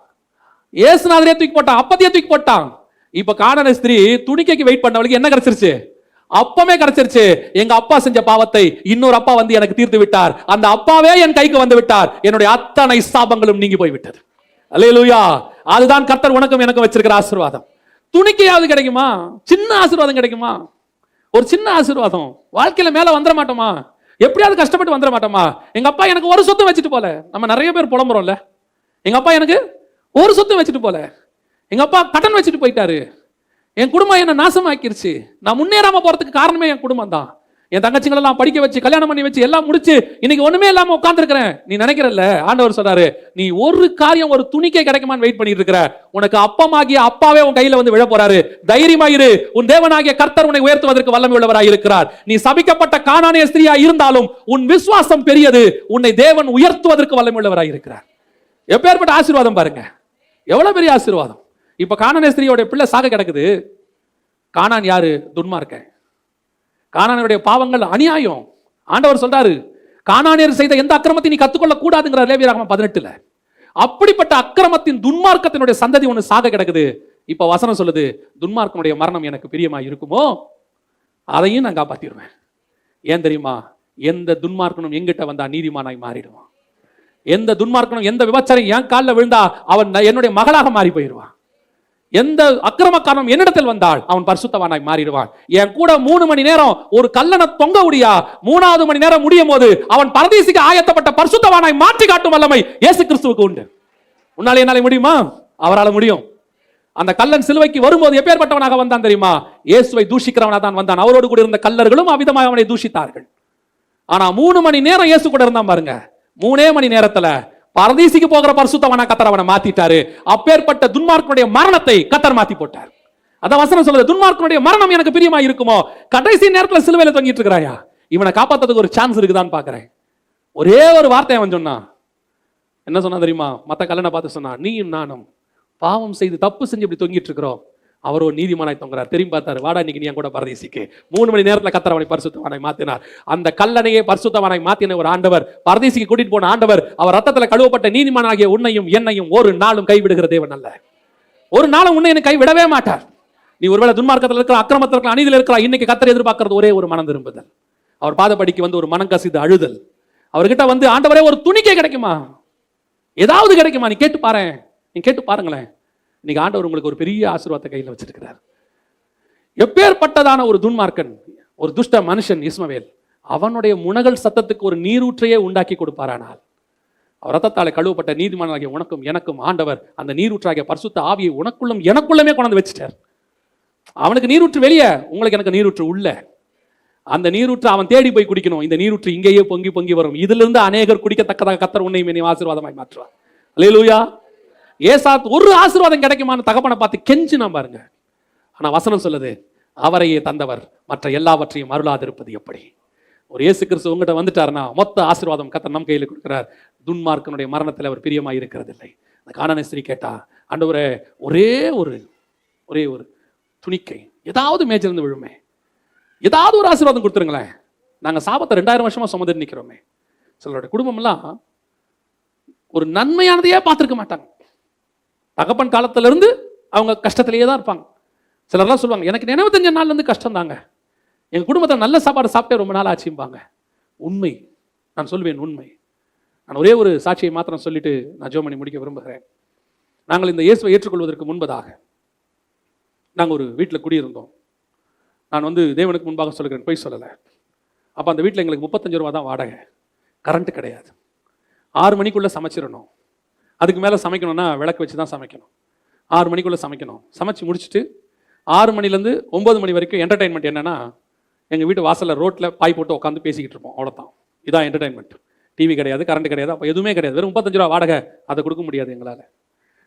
S1: ஏசுநாதரே தூக்கி போட்டான் அப்பத்தையே தூக்கி போட்டான். இப்ப காணன ஸ்திரீ துணிக்கைக்கு வெயிட் பண்ணவளுக்கு என்ன கிடைச்சிருச்சு? அப்பமே கிடைச்சிருச்சு. எங்க அப்பா செஞ்ச பாவத்தை இன்னொரு அப்பா வந்து எனக்கு தீர்த்து விட்டார். அந்த அப்பாவே என் கைக்கு வந்து விட்டார். என்னுடைய அத்தனை சாபங்களும் நீங்கி போய்விட்டது. அல்லேலூயா அதுதான் கர்த்தர் உனக்கும் எனக்கும் வச்சிருக்கிற ஆசீர்வாதம். துணிக்கையாவது கிடைக்குமா? சின்ன ஆசீர்வாதம் கிடைக்குமா? ஒரு சின்ன ஆசீர்வாதம். வாழ்க்கையில மேல வந்துட மாட்டோமா? எப்படியாவது கஷ்டப்பட்டு வந்துட மாட்டோமா? எங்க அப்பா எனக்கு ஒரு சொத்து வச்சுட்டு போல. நம்ம நிறைய பேர் புலம்புறோம்ல. எங்க அப்பா எனக்கு ஒரு சொத்து வச்சுட்டு போல. எங்க அப்பா கடன் வச்சுட்டு போயிட்டாரு. என் குடும்பம் என்ன நாசமாக்கிருச்சு. நான் முன்னேறாம போறதுக்கு காரணமே என் குடும்பம் தான். என் தங்கச்சிங்களெல்லாம் படிக்க வச்சு கல்யாணம் பண்ணி வச்சு எல்லாம் முடிச்சு இன்னைக்கு ஒண்ணுமே இல்லாம உட்காந்துருக்கிறேன் நீ நினைக்கிறல்ல? ஆண்டவர் சொல்றாரு நீ ஒரு காரியம் ஒரு துணிக்கே கிடைக்குமான்னு வெயிட் பண்ணிட்டு இருக்கிற உனக்கு அப்பமாகிய அப்பாவே உன் கையில வந்து விழ போறாரு தைரியமாயிரு உன் தேவனாகிய கர்த்தர் உன்னை உயர்த்துவதற்கு வல்லமை உள்ளவராய் இருக்கிறார். நீ சபிக்கப்பட்ட காணானிய ஸ்திரியா இருந்தாலும் உன் விசுவாசம் பெரியது. உன்னை தேவன் உயர்த்துவதற்கு வல்லமை உள்ளவராய் இருக்கிறார். எப்பேற்பட்ட ஆசீர்வாதம் பாருங்க. எவ்வளோ பெரிய ஆசீர்வாதம். இப்போ காணான ஸ்திரியோட பிள்ளை சாக கிடக்குது. காணான் யாரு? துன்மார்க்க. காணானுடைய பாவங்கள் அநியாயம். ஆண்டவர் சொல்றாரு காணானியர் செய்த எந்த அக்கிரமத்தையும் நீ கத்துக்கொள்ள கூடாதுங்கிற லேவியராகமம் பதினெட்டுல. அப்படிப்பட்ட அக்கிரமத்தின் துன்மார்க்கத்தினுடைய சந்ததி ஒன்று சாக கிடக்குது. இப்ப வசனம் சொல்லுது துன்மார்க்கனுடைய மரணம் எனக்கு பிரியமா இருக்குமோ? அதையும் நான் காப்பாத்திடுவேன். ஏன் தெரியுமா? எந்த துன்மார்க்கனும் எங்கிட்ட வந்தா நீதிமானாய் மாறிடுவான். எந்த துன்மார்க்கனும் எந்த விபச்சாரம் என் காலில் விழுந்தா அவன் என்னுடைய மகளாக மாறி போயிடுவான். எந்த அக்கிரமக்காரனும் என்னிடத்தில் வந்தால் அவன் பரிசுத்தவானாய் மாறிடுவான். என் கூட மூணு மணி நேரம் ஒரு கல்லனை தொங்க முடியா மூணாவது மணி நேரம் முடியும் போது அவன் பரதேசிக்கு ஆயத்தப்பட்ட பரிசுத்தவானாய் மாற்றி காட்டும் வல்லமை இயேசு கிறிஸ்துவுக்கு உண்டு. உன்னால என்னால முடியுமா? அவரால் முடியும். அந்த கல்லன் சிலுவைக்கு வரும்போது எப்பேற்பட்டவனாக வந்தான் தெரியுமா? இயேசுவை தூஷிக்கிறவனாக தான் வந்தான். அவரோடு கூட இருந்த கல்லர்களும் அவிதமாக அவனை தூஷித்தார்கள். ஆனா மூணு மணி நேரம் இயேசு கூட இருந்தான் பாருங்க. மூணே மணி நேரத்துல பரதீசிக்கு போகிற பரிசுத்தவனா கத்தர் அவனை மாத்திட்டாரு. அப்பேற்பட்ட துன்மார்க்கனுடைய மரணத்தை கத்தர் மாத்தி போட்டார். அதான் வசனம் சொல்லுது துன்மார்க்கனுடைய மரணம் எனக்கு பிரியமா இருக்குமோ? கடைசி நேரத்துல சிலுவையில தொங்கிட்டு இருக்கிறாயா? இவனை காப்பாத்துறதுக்கு ஒரு சான்ஸ் இருக்குதான்னு பாக்குறேன். ஒரே ஒரு வார்த்தை அவன் சொன்னான் என்ன சொன்னா தெரியுமா? மத்த கல்லனை பார்த்து சொன்னான் நீயும் நானும் பாவம் செய்து தப்பு செஞ்சு இப்படி தொங்கிட்டு இருக்கிறோம். அவர் ஒரு நீதிமானாய் தொங்குறார். திரும்பி பார்த்தாரு வாடா இன்னைக்கு நீ என் கூட பரதேசிக்கு. மூணு மணி நேரத்தில் கத்தர் அவனை பரிசுத்தவானாய் மாத்தினார். அந்த கல்லணையை பரிசுத்தவானாய் மாத்தின ஒரு ஆண்டவர் பரதேசிக்கு கூட்டிட்டு போன ஆண்டவர் அவர் ரத்தத்தில் கழுவப்பட்ட நீதிமானாகிய உன்னையும் என்னையும் ஒரு நாளும் கைவிடுகிற தேவன் அல்ல. ஒரு நாளும் உன்னை எனக்கு கைவிடவே மாட்டார். நீ ஒருவேளை துன்மார்க்கத்தில் இருக்கிற அக்கிரமத்தில் இருக்கிற அநீதியில் இருக்கிற இன்னைக்கு கத்தரை எதிர்பார்க்கறது ஒரே ஒரு மனம் திரும்புதல். அவர் பாதப்படிக்கு வந்து ஒரு மனம் கசிது அழுதல். அவர்கிட்ட வந்து ஆண்டவரே ஒரு துணிக்கே கிடைக்குமா? ஏதாவது கிடைக்குமா? நீ கேட்டு பாரு நீ கேட்டு பாருங்களேன். இன்னைக்கு ஆண்டவர் உங்களுக்கு ஒரு பெரிய ஆசீர்வாதத்தை கையில் வச்சிருக்கிறார். எப்பேற்பட்டதான ஒரு துன்மார்க்கன் ஒரு துஷ்ட மனுஷன் இஸ்மவேல் அவனுடைய முனகல் சத்தத்துக்கு ஒரு நீரூற்றையே உண்டாக்கி கொடுப்பாரானால் அவர் ரத்தத்தாலே கழுவப்பட்ட நீதிமானாகிய உனக்கும் எனக்கும் ஆண்டவர் அந்த நீரூற்றாகிய பரிசுத்த ஆவியை உனக்குள்ளும் எனக்குள்ளமே கொண்டு வச்சிட்டார். அவனுக்கு நீரூற்று வெளியே உங்களுக்கு எனக்கு நீரூற்று உள்ள. அந்த நீரூற்று அவன் தேடி போய் குடிக்கணும். இந்த நீரூற்று இங்கேயே பொங்கி பொங்கி வரும். இதிலிருந்து அநேகர் குடிக்கத்தக்கதாக கத்தர் உன்னை நீ ஆசீர்வாதமாய் மாற்றுவார். அல்லேலூயா. ஏசாத் ஒரு ஆசீர்வாதம் கிடைக்குமான்னு தகப்பனை பார்த்து கெஞ்சினா பாருங்க. ஆனா வசனம் சொல்லுது அவரையே தந்தவர் மற்ற எல்லாவற்றையும் அருளாதிருப்பது எப்படி? ஒரு இயேசு கிறிஸ்து உங்ககிட்ட வந்துட்டாருன்னா மொத்த ஆசீர்வாதம் கத்த நம் கையில் கொடுக்குறார். துன்மார்க்கனுடைய மரணத்தில் அவர் பிரியமாய் இருக்கிறதில்லை. அந்த காணனை ஸ்திரீ கேட்டா ஆண்டவரே ஒரே ஒரு ஒரே ஒரு துணிக்கை ஏதாவது மேய்ச்சிருந்து விழுமே. ஏதாவது ஒரு ஆசீர்வாதம் கொடுத்துருங்களேன். நாங்கள் சாபத்தை ரெண்டாயிரம் வருஷமா சுமந்துட்டு நிற்கிறோமே சிலருடைய குடும்பம்லாம் ஒரு நன்மையானதையே பார்த்துருக்க மாட்டாங்க. தகப்பன் காலத்திலேருந்து அவங்க கஷ்டத்திலேயே தான் இருப்பாங்க. சிலர்லாம் சொல்லுவாங்க எனக்கு நினைவு தெரிஞ்ச நாள்லேருந்து கஷ்டம் தாங்க எங்கள் குடும்பத்தில் நல்ல சாப்பாடு சாப்பிட்டே ரொம்ப நாள் ஆச்சும்பாங்க. உண்மை. நான் சொல்வேன் உண்மை. நான் ஒரே ஒரு சாட்சியை மாத்திரம் சொல்லிட்டு நான் ஜோமணி முடிக்க விரும்புகிறேன். நாங்கள் இந்த இயேசுவை ஏற்றுக்கொள்வதற்கு முன்பதாக நாங்கள் ஒரு வீட்டில் குடியிருந்தோம். நான் வந்து தேவனுக்கு முன்பாக சொல்கிறேன் போய் சொல்லலை. அப்போ அந்த வீட்டில் எங்களுக்கு முப்பத்தஞ்சு ரூபா தான் வாடகை. கரண்ட்டு கிடையாது. ஆறு மணிக்குள்ளே சமைச்சிடணும். அதுக்கு மேலே சமைக்கணும்னா விளக்கு வச்சு தான் சமைக்கணும். ஆறு மணிக்குள்ளே சமைக்கணும். சமைச்சு முடிச்சுட்டு ஆறு மணிலேருந்து ஒம்பது மணி வரைக்கும் என்டர்டைன்மெண்ட் என்னென்னா எங்கள் வீட்டு வாசலில் ரோட்டில் பாய் போட்டு உட்காந்து பேசிக்கிட்டு இருப்போம். அவ்வளோதான் இதான் என்டர்டைன்மெண்ட் டிவி கிடையாது கரண்ட் கிடையாது அப்போ எதுவுமே கிடையாது. வெறும் முப்பத்தஞ்சு ரூபா வாடகை அதை கொடுக்க முடியாது எங்களால்.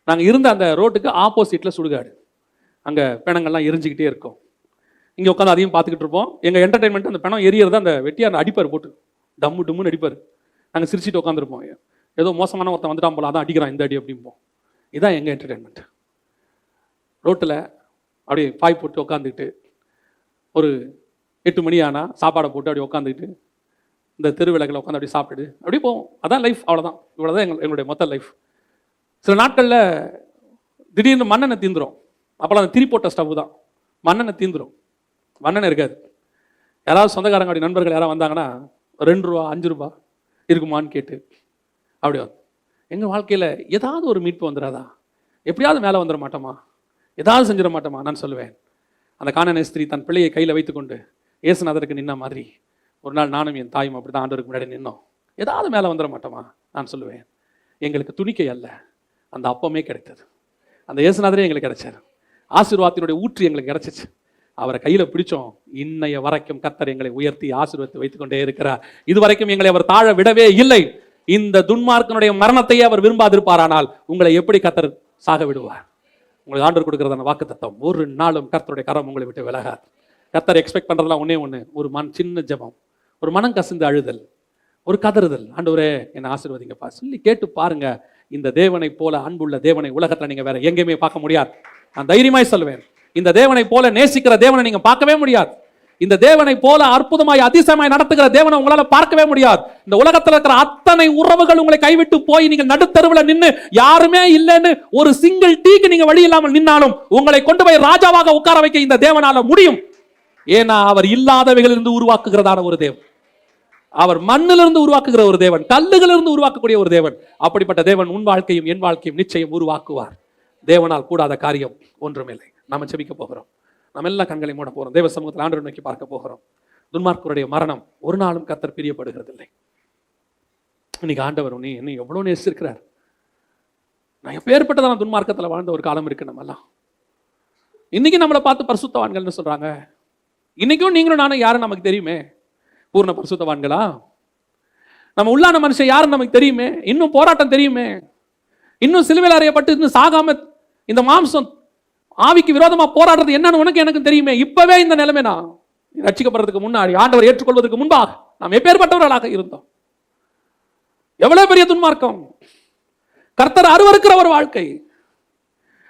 S1: நாங்கள் இருந்த அந்த ரோட்டுக்கு ஆப்போசிட்டில் சுடுகாடு. அங்கே பிணங்கள்லாம் எரிஞ்சுக்கிட்டே இருக்கும். இங்கே உட்காந்து அதையும் பார்த்துக்கிட்டு இருப்போம். எங்கள் என்டர்டைன்மெண்ட் அந்த பிணம் எரியறது அந்த வெட்டியார் அடிப்பார் போட்டு. டம்மு டும்முன்னு அடிப்பார். நாங்கள் சிரிச்சிட்டு உட்காந்துருப்போம் ஏதோ மோசமான ஒருத்தன் வந்துட்டான் போல அதான் அடிக்கிறான் இந்த அடி அப்படிம்போம். இதான் எங்கள் என்டர்டைன்மெண்ட் ரோட்டில் அப்படியே பாய் போட்டு உட்காந்துக்கிட்டு ஒரு எட்டு மணி ஆனால் சாப்பாடை போட்டு அப்படியே உட்காந்துக்கிட்டு இந்த தெருவிளக்கில் உட்காந்து அப்படியே சாப்பிட்டு அப்படியே போவோம். அதான் லைஃப் அவ்வளோதான் இவ்வளோதான் எங்கள் எங்களுடைய மொத்த லைஃப் சில நாட்களில் திடீர்னு மண்ணெண்ணெய் தீந்துரும். அப்போல்லாம் அந்த திரி போட்ட ஸ்டவ் தான். மண்ணெண்ணெய் தீந்துரும். மண்ணெண்ணெய் இருக்காது. யாராவது சொந்தக்காரங்க அப்படி நண்பர்கள் யாராவது வந்தாங்கன்னா ரெண்டு ரூபா அஞ்சு ரூபா இருக்குமான்னு கேட்டு அப்படி வந்து எங்கள் வாழ்க்கையில் ஏதாவது ஒரு மீட்பு வந்துடாதா எப்படியாவது மேலே வந்துட மாட்டோமா? ஏதாவது செஞ்சிட மாட்டோமா? நான் சொல்லுவேன். அந்த காணன ஸ்திரீ தன் பிள்ளையை கையில் வைத்துக்கொண்டு இயேசுநாதருக்கு நின்ன மாதிரி ஒரு நாள் நானும் என் தாயும் அப்படி தான் ஆண்டவருக்கு முன்னாடி நின்னோம். ஏதாவது மேலே வந்துட மாட்டோமா? நான் சொல்லுவேன். எங்களுக்கு துணிக்கை அல்ல. அந்த அப்பமே கிடைத்தது. அந்த இயேசுநாதரே எங்களுக்கு கிடைச்சார். ஆசீர்வாதத்தினுடைய ஊற்று எங்களுக்கு கிடைச்சிச்சு. அவரை கையில் பிடிச்சோம். இன்னைய வரைக்கும் கத்தர் எங்களை உயர்த்தி ஆசீர்வத்தை வைத்துக்கொண்டே இருக்கிறார். இது வரைக்கும் எங்களை அவர் தாழ விடவே இல்லை. இந்த துன்மார்க்கனுடைய மரணத்தையே அவர் விரும்பாதிருப்பாரானால் உங்களை எப்படி கத்தர் சாக விடுவார் உங்களுக்கு ஆண்டவர் கொடுக்கறதான வாக்கு தத்துவம் ஒரு நாளும் கர்த்தருடைய கரம் உங்களை விட்டு விலகாது. கர்த்தர் எக்ஸ்பெக்ட் பண்ணுறதுலாம் ஒன்றே ஒன்று ஒரு மண் சின்ன ஜெபம். ஒரு மனம் கசிந்து அழுதல். ஒரு கதறுதல். ஆண்டவரே என்னை ஆசீர்வதிங்கப்பா. சொல்லி கேட்டு பாருங்க. இந்த தேவனை போல அன்புள்ள தேவனை உலகத்தில் நீங்கள் வேற எங்கேயுமே பார்க்க முடியாது. நான் தைரியமாய் சொல்லுவேன் இந்த தேவனை போல நேசிக்கிற தேவனை நீங்கள் பார்க்கவே முடியாது. இந்த தேவனை போல அற்புதமாய் அதிசயமாய் நடத்துகிற தேவனை உங்களால பார்க்கவே முடியாது. இந்த உலகத்துல இருக்கிற அத்தனை உறவுகள் உங்களை கைவிட்டு போய் நீங்க நடுத்தருவுல நின்னு யாருமே இல்லைன்னு ஒரு சிங்கிள் டீக்கு நீங்க வழி இல்லாமல் நின்னாலும் உங்களை கொண்டு போய் ராஜாவாக உட்கார வைக்க இந்த தேவனால முடியும். ஏன்னா அவர் இல்லாதவைகளிலிருந்து உருவாக்குகிறதான ஒரு தேவன். அவர் மண்ணிலிருந்து உருவாக்குகிற ஒரு தேவன் கல்லுகளிலிருந்து உருவாக்கக்கூடிய ஒரு தேவன். அப்படிப்பட்ட தேவன் உன் வாழ்க்கையும் என் வாழ்க்கையும் நிச்சயம் உருவாக்குவார். தேவனால் கூடாத காரியம் ஒன்றுமில்லை. நாம செபிக்க போகிறோம். நம்ம எல்லாம் கண்களை மூட போகிறோம் தேவ சமூகத்தில் ஆண்டு நோக்கி பார்க்க போகிறோம். துன்மார்க்கருடைய மரணம் ஒரு நாளும் கத்தர் பிரியப்படுகிறதில்லை. இன்னைக்கு ஆண்டவர் நீ என்ன எவ்வளவு நேசிருக்கிறார் நான் எப்பேற்பட்டதான துன்மார்க்கத்தில் வாழ்ந்த ஒரு காலம் இருக்கு நம்ம எல்லாம் இன்னைக்கு நம்மளை பார்த்து பரிசுத்தவான்கள்னு சொல்றாங்க. இன்னைக்கும் நீங்களும் நானும் யாரும் நமக்கு தெரியுமே? பூர்ண பரிசுத்தவான்களா? நம்ம உள்ளான மனுஷன் யாருன்னு நமக்கு தெரியுமே? இன்னும் போராட்டம் தெரியுமே? இன்னும் சிலுவையில் அறையப்பட்டு இன்னும் சாகாம இந்த மாம்சம் ஆவிக்கு விரோதமா போராடுறது என்னன்னு உனக்கு எனக்கு தெரியுமே. இப்பவே இந்த நிலைமை நான் ரட்சிக்கப்படுறதுக்கு முன்னாடி ஆண்டவர் ஏற்றுக்கொள்வதற்கு முன்பாக நாம் எப்பேற்பட்டவர்களாக இருந்தோம். எவ்வளவு பெரிய துன்மார்க்கம். கர்த்தர் அருவருக்கிற ஒரு வாழ்க்கை.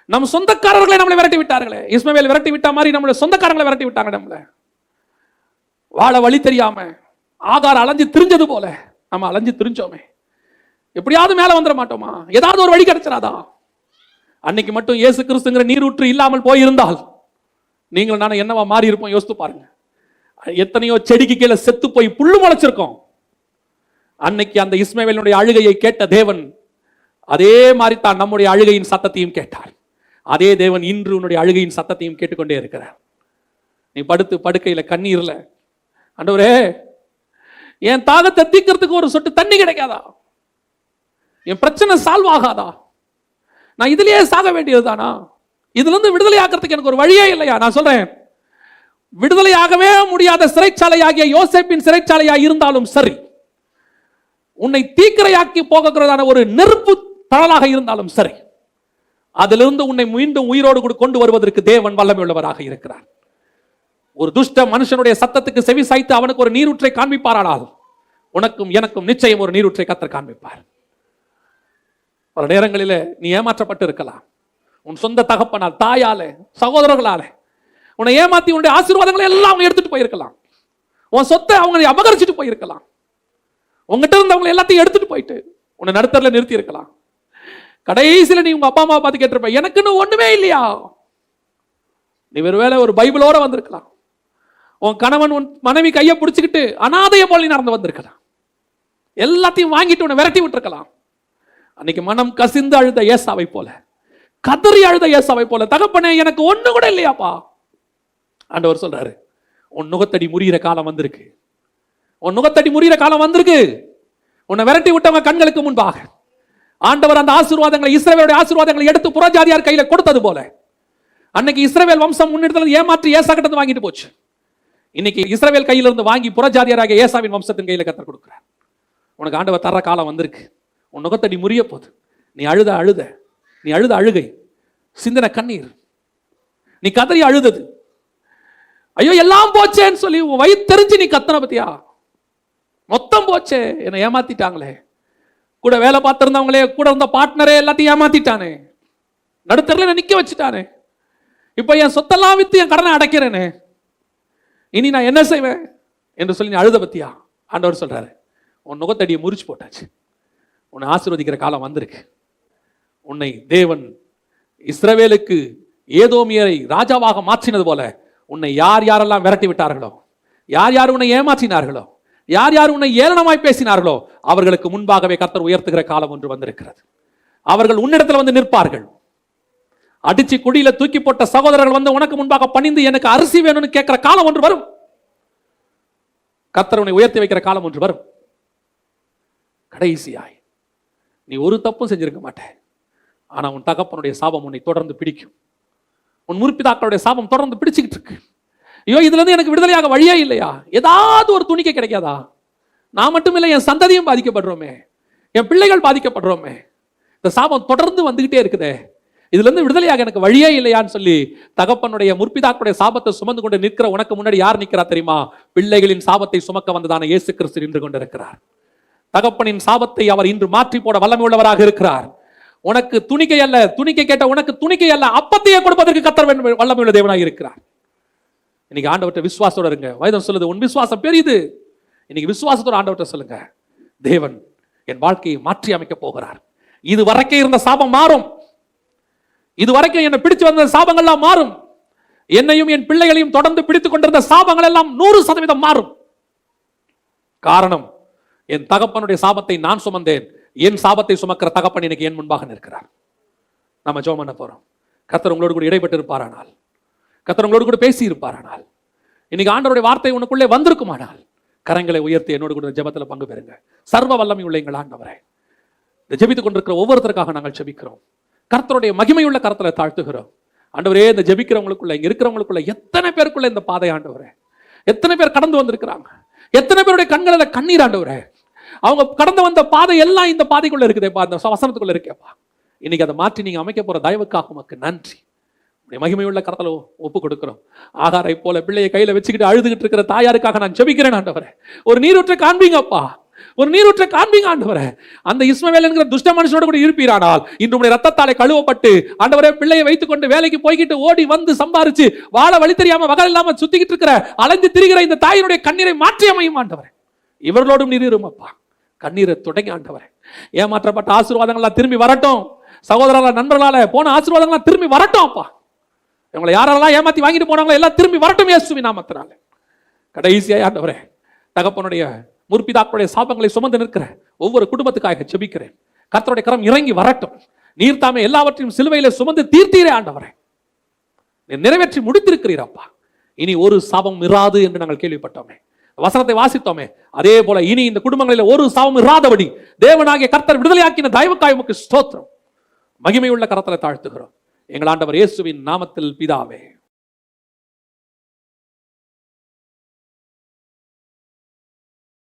S1: நம் சொந்தக்காரர்களை நம்மளை விரட்டி விட்டார்களே. இஸ்மவேல் விரட்டி விட்ட மாதிரி நம்மளை சொந்தக்காரங்களை விரட்டி விட்டாங்க நம்மளை. வாழ வழி தெரியாம ஆகாரம் அலைஞ்சு திரிஞ்சது போல நம்ம அலைஞ்சு திரிஞ்சோமே. எப்படியாவது மேல வந்துட மாட்டோமா? ஏதாவது ஒரு வழி கிடைச்சிடாதான் அன்னைக்கு மட்டும் இயேசு கிறிஸ்துங்கிற நீரூற்று இல்லாமல் போயிருந்தால் நீங்களும் நான் என்னவா மாறி இருப்போம்? யோசித்து பாருங்க. எத்தனையோ செடிக்கு கீழே செத்து போய் புல்லு முளைச்சிருக்கோம். அன்னைக்கு அந்த இஸ்மவேலுடைய அழுகையை கேட்ட தேவன் அதே மாதிரி தான் நம்முடைய அழுகையின் சத்தத்தையும் கேட்டார். அதே தேவன் இன்று உன்னுடைய அழுகையின் சத்தத்தையும் கேட்டுக்கொண்டே இருக்கிறார். நீ படுத்து படுக்கையில் கண்ணீரில் அண்டவரே என் தாகத்தை தீக்கிறதுக்கு ஒரு சொட்டு தண்ணி கிடைக்காதா? என் பிரச்சனை சால்வ் ஆகாதா? நான் இதுலயே சாக வேண்டியதுதானா? இதுலேருந்து விடுதலை ஆக்கிறதுக்கு எனக்கு ஒரு வழியே இல்லையா? நான் சொல்றேன். விடுதலையாகவே முடியாத சிறைச்சாலையாகிய யோசேப்பின் சிறைச்சாலையாக இருந்தாலும் சரி உன்னை தீக்கிரையாக்கி போகிறதான ஒரு நெருப்பு தழலாக இருந்தாலும் சரி அதிலிருந்து உன்னை மீண்டும் உயிரோடு கூட கொண்டு வருவதற்கு தேவன் வல்லமை உள்ளவராக இருக்கிறார். ஒரு துஷ்ட மனுஷனுடைய சத்தத்துக்கு செவி சாய்த்து அவனுக்கு ஒரு நீரூற்றை காண்பிப்பாரானால் உனக்கும் எனக்கும் நிச்சயம் ஒரு நீரூற்றை கத்தர் காண்பிப்பார். பல நேரங்களில் நீ ஏமாற்றப்பட்டு இருக்கலாம். உன் சொந்த தகப்பனால் தாயால சகோதரர்களாலே உன்னை ஏமாத்தி உன்னுடைய ஆசீர்வாதங்களை எல்லாம் அவங்க எடுத்துட்டு போயிருக்கலாம். உன் சொத்தை அவங்க அபகரிச்சுட்டு போயிருக்கலாம். உங்ககிட்ட இருந்தவங்களை எல்லாத்தையும் எடுத்துட்டு போயிட்டு உன்னை நடுத்தரில் நிறுத்தி இருக்கலாம். கடைசியில் நீ உங்க அப்பா அம்மா பார்த்து கேட்டிருப்ப எனக்குன்னு ஒண்ணுமே இல்லையா? நீ ஒருவேளை ஒரு பைபிளோட வந்திருக்கலாம். உன் கணவன் உன் மனைவி கையை பிடிச்சிக்கிட்டு அனாதைய போல நீ நடந்து வந்திருக்கலாம். எல்லாத்தையும் வாங்கிட்டு உன்னை விரட்டி விட்டுருக்கலாம். அன்னைக்கு மனம் கசிந்து அழுத ஏசாவை போல. கதறி அழுத ஏசாவை போல. தகப்பனே எனக்கு ஒண்ணு கூட இல்லையாப்பா. ஆண்டவர் சொல்றாரு உன் நுகத்தடி முறிகிற காலம் வந்திருக்கு. உன் நுகத்தடி முறிகிற காலம் வந்திருக்கு. உன்னை விரட்டி விட்டவங்க கண்களுக்கு முன்பாக. ஆண்டவர் அந்த ஆசீர்வாதங்களை இஸ்ரவேலுடைய ஆசீர்வாதங்களை எடுத்து புறஜாதியார் கையில கொடுத்தது போல. அன்னைக்கு இஸ்ரவேல் வம்சம் முன்னெடுத்தது ஏமாற்றி ஏசா கிட்ட வாங்கிட்டு போச்சு. இன்னைக்கு இஸ்ரவேல் கையில இருந்து வாங்கி புறஜாதியாராக ஏசாவின் வம்சத்தின் கையில கத்தர் கொடுக்குறார். உனக்கு ஆண்டவர் தர காலம் வந்திருக்கு. உன் நுகத்தடி முறிய போகுது நீ அழுத அழுத. நீ அழுத அழுகை. சிந்தன கண்ணீர். நீ கதறி அழுதது. ஐயோ எல்லாம் போச்சேன்னு சொல்லி உன் வயிற்றெரிஞ்சு நீ கத்தன பத்தியா? மொத்தம் போச்சே. என்னை ஏமாத்திட்டாங்களே. கூட வேலை பார்த்துருந்தவங்களே கூட இருந்த பார்ட்னரே எல்லாத்தையும் ஏமாத்திட்டானே. நடுத்தரில் நிக்க வச்சுட்டானே. இப்போ என் சொத்தெல்லாம் விற்று என் கடனை அடைக்கிறேனே. இனி நான் என்ன செய்வேன்? என்று சொல்லி நீ அழுத பத்தியா? ஆண்டவர் சொல்கிறாரு உன் நுகத்தடியை முறிச்சு போட்டாச்சு. உன்னை ஆசீர்வதிக்கிற காலம் வந்திருக்கு. உன்னை தேவன் இஸ்ரவேலுக்கு ஏதோமியரை ராஜாவாக மாற்றினது போல உன்னை யார் யாரெல்லாம் விரட்டி விட்டார்களோ யார் யார் உன்னை ஏமாற்றினார்களோ யார் யார் உன்னை ஏளனமாய் பேசினார்களோ அவர்களுக்கு முன்பாகவே கர்த்தர் உயர்த்துகிற காலம் ஒன்று வந்திருக்கிறது. அவர்கள் உன்னிடத்தில் வந்து நிற்பார்கள். அடிச்சு குடியில தூக்கி போட்ட சகோதரர்கள் வந்து உனக்கு முன்பாக பணிந்து எனக்கு அரிசி வேணும்னு கேட்கிற காலம் ஒன்று வரும். கர்த்தர் உன்னை உயர்த்தி வைக்கிற காலம் ஒன்று வரும். கடைசியாய் நீ ஒரு தப்பும் செஞ்சிருக்க மாட்டேன் ஆனால் உன் தகப்பனுடைய சாபம் உன்னை தொடர்ந்து பிடிக்கும். உன் முற்பிதாக்களுடைய சாபம் தொடர்ந்து பிடிச்சிக்கிட்டு இருக்கு. ஐயோ இதுலேருந்து எனக்கு விடுதலையாக வழியே இல்லையா? ஏதாவது ஒரு துணிக்க கிடைக்காதா? நான் மட்டும் இல்லை என் சந்ததியும் பாதிக்கப்படுறோமே. என் பிள்ளைகள் பாதிக்கப்படுறோமே. இந்த சாபம் தொடர்ந்து வந்துக்கிட்டே இருக்குதே. இதுலேருந்து விடுதலையாக எனக்கு வழியே இல்லையான்னு சொல்லி தகப்பனுடைய முற்பிதாக்களுடைய சாபத்தை சுமந்து கொண்டு நிற்கிற உனக்கு முன்னாடி யார் நிற்கிறா தெரியுமா? பிள்ளைகளின் சாபத்தை சுமக்க வந்ததான இயேசு கிறிஸ்து நின்று கொண்டிருக்கிறார். தகப்பனின் சாபத்தை அவர் இன்று மாற்றி போட வல்லமை உள்ளவராக இருக்கிறார். உனக்கு துணிக்கை அல்ல துணிக்கை கேட்ட உனக்கு துணிக்கை அல்ல அப்பத்தையே கொடுப்பதற்கு கத்தர் வேண்டும் வல்லமை உள்ள தேவனாக இருக்கிறார். இன்னைக்கு ஆண்டவர்கிட்ட விசுவாசத்தோட இருங்க. வயதம் சொல்லுது உன் விசுவாசம் பெரியது இன்னைக்கு விசுவாசத்தோட ஆண்டவர்கிட்ட சொல்லுங்க. தேவன் என் வாழ்க்கையை மாற்றி அமைக்க போகிறார். இது வரைக்கும் இருந்த சாபம் மாறும். இது வரைக்கும் என்னை பிடிச்சு வந்த சாபங்கள்லாம் மாறும். என்னையும் என் பிள்ளைகளையும் தொடர்ந்து பிடித்துக் கொண்டிருந்த சாபங்கள் எல்லாம் நூறு சதவீதம் மாறும். காரணம் என் தகப்பனுடைய சாபத்தை நான் சுமந்தேன். என் சாபத்தை சுமக்கிற தகப்பன் எனக்கு என் முன்பாக நிற்கிறார். நம்ம ஜோம் பண்ண போறோம். கத்தர் உங்களோடு கூட இடைப்பட்டு இருப்பாரானால் கத்தர் உங்களோடு கூட பேசி இருப்பாரானால் இன்னைக்கு ஆண்டவருடைய வார்த்தை உனக்குள்ளே வந்திருக்குமானால் கரங்களை உயர்த்தி என்னோடு கூட ஜபத்தில் பங்கு பெறுங்க. சர்வ வல்லமை உள்ள எங்கள் ஆண்டவரே இந்த ஜபித்துக் கொண்டிருக்கிற ஒவ்வொருத்தருக்காக நாங்கள் ஜெபிக்கிறோம். கர்த்தருடைய மகிமையுள்ள கரத்தில் தாழ்த்துகிறோம். ஆண்டவரே இந்த ஜெபிக்கிறவங்களுக்குள்ள இங்கே இருக்கிறவங்களுக்குள்ள எத்தனை பேருக்குள்ள இந்த பாதை ஆண்டவரே? எத்தனை பேர் கடந்து வந்திருக்கிறாங்க? எத்தனை பேருடைய கண்களில் கண்ணீர் ஆண்டவரே? அவங்க கடந்து வந்த பாதை எல்லாம் இந்த பாதைக்குள்ள இருக்குதேப்பா அந்த வசனத்துக்குள்ள இருக்கேப்பா. இன்னைக்கு அதை மாற்றி நீங்க அமைக்க போற தயவுக்காக உமக்கு நன்றி. மகிமையுள்ள கரத்துல ஒப்பு கொடுக்கிறோம். ஆகாரை போல பிள்ளையை கையில வச்சுக்கிட்டு அழுதுகிட்டு இருக்கிற தாயாருக்காக நான் ஜெபிக்கிறேன் ஆண்டவரே. ஒரு நீரூற்றை காண்பீங்கப்பா. ஒரு நீரூற்றை காண்பீங்க ஆண்டவரே. அந்த இஸ்மவேல் என்கிற துஷ்ட மனுஷனோட கூட இருப்பீரானால் இன்று உடைய ரத்தத்தாலே கழுவப்பட்டு ஆண்டவரே பிள்ளையை வைத்துக்கொண்டு வேலைக்கு போய்கிட்டு ஓடி வந்து சம்பாரிச்சு வாழ வழி தெரியாம வகல் இல்லாம சுத்திக்கிட்டு இருக்கிற அலைஞ்சு திரிகிற இந்த தாயினுடைய கண்ணீரை மாற்றி அமையும் ஆண்டவரே. இவர்களோடும் நீர் இருமப்பா. கண்ணீரை தொடங்கி ஆண்டவரே. ஏமாற்றப்பட்ட ஆசீர்வாதங்கள்லாம் திரும்பி வரட்டும். சகோதரர்களால் நண்பர்களால போன ஆசீர்வாதங்கள்லாம் திரும்பி வரட்டும் அப்பா. இவங்களை யாரெல்லாம் ஏமாத்தி வாங்கிட்டு போனாங்களோ எல்லாம் திரும்பி வரட்டும் இயேசுவி நாமத்தினால. கடைசியாக ஆண்டவரே தகப்பனுடைய முற்பிதாக்களுடைய சாபங்களை சுமந்து நிற்கிற ஒவ்வொரு குடும்பத்துக்காக செபிக்கிறேன் கர்த்தருடைய கரம் இறங்கி வரட்டும். நீர் தாமே எல்லாவற்றையும் சிலுவையில சுமந்து தீர்த்தீரே ஆண்டவரே. நிறைவேற்றி முடித்திருக்கிறீர் அப்பா. இனி ஒரு சாபம் இராது என்று நாங்கள் கேள்விப்பட்டோமே. வசனத்தை வாசித்தோமே. அதே போல இனி இந்த குடும்பங்களில் ஒரு சாபம் இராதபடி தேவனாகிய கர்த்தர் விடுதலையாக்கின தயவுக்காய் ஸ்தோத்திரம். மகிமையுள்ள கரத்தில் தாழ்த்துகிறோம். எங்கள் ஆண்டவர் இயேசுவின் நாமத்தில் பிதாவே.